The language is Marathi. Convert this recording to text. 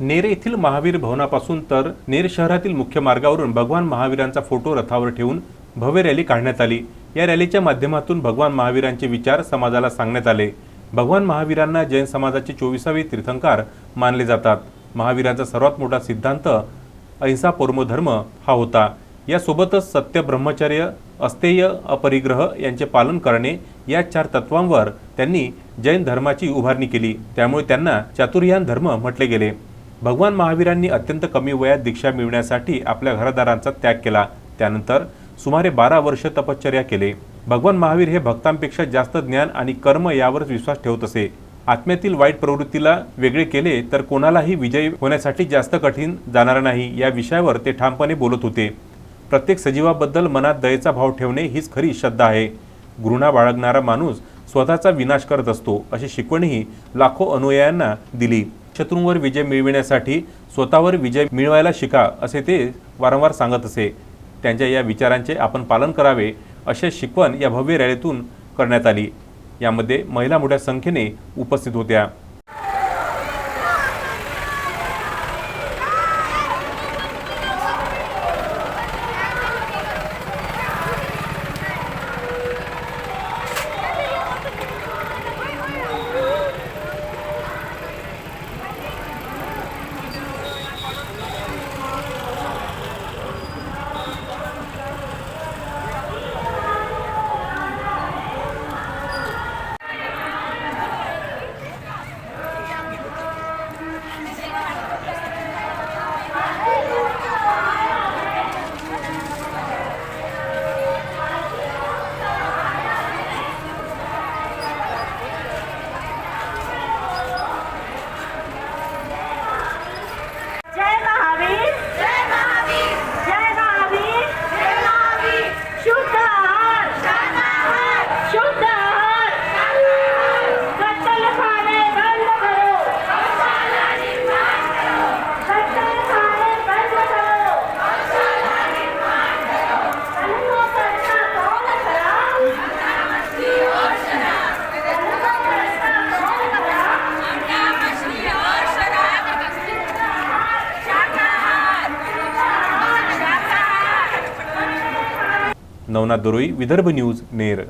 नेर येथील महावीर भवनापासून तर नेर शहरातील मुख्य मार्गावरून भगवान महावीरांचा फोटो रथावर ठेवून भव्य रॅली काढण्यात आली. या रॅलीच्या माध्यमातून भगवान महावीरांचे विचार समाजाला सांगण्यात आले. भगवान महावीरांना जैन समाजाचे चोवीसावे तीर्थंकार मानले जातात. महावीरांचा सर्वात मोठा सिद्धांत अहिंसा परमोधर्म हा होता. यासोबतच सत्य ब्रह्मचर्य अस्तेय अपरिग्रह यांचे पालन करणे या चार तत्वांवर त्यांनी जैन धर्माची उभारणी केली. त्यामुळे त्यांना चातुर्यान धर्म म्हटले गेले. भगवान महावीरांनी अत्यंत कमी वयात दीक्षा मिळवण्यासाठी आपल्या घरदारांचा त्याग केला. त्यानंतर सुमारे बारा वर्ष तपश्चर्या केले. भगवान महावीर हे भक्तांपेक्षा जास्त ज्ञान आणि कर्म यावरच विश्वास ठेवत असे. आत्म्यातील वाईट प्रवृत्तीला वेगळे केले तर कोणालाही विजयी होण्यासाठी जास्त कठीण जाणार नाही या विषयावर ते ठामपणे बोलत होते. प्रत्येक सजीवाबद्दल मनात दयेचा भाव ठेवणे हीच खरी श्रद्धा आहे. घृणा बाळगणारा माणूस स्वतःचा विनाश करत असतो अशी शिकवणही लाखो अनुयायांना दिली. शत्रूंवर विजय मिळविण्यासाठी स्वतःवर विजय मिळवायला शिका असे ते वारंवार सांगत असे. त्यांच्या या विचारांचे आपण पालन करावे असे शिकवण या भव्य रॅलीतून करण्यात आली. यामध्ये महिला मोठ्या संख्येने उपस्थित होत्या. नवनाथ दोरोई विदर्भ न्यूज नेर.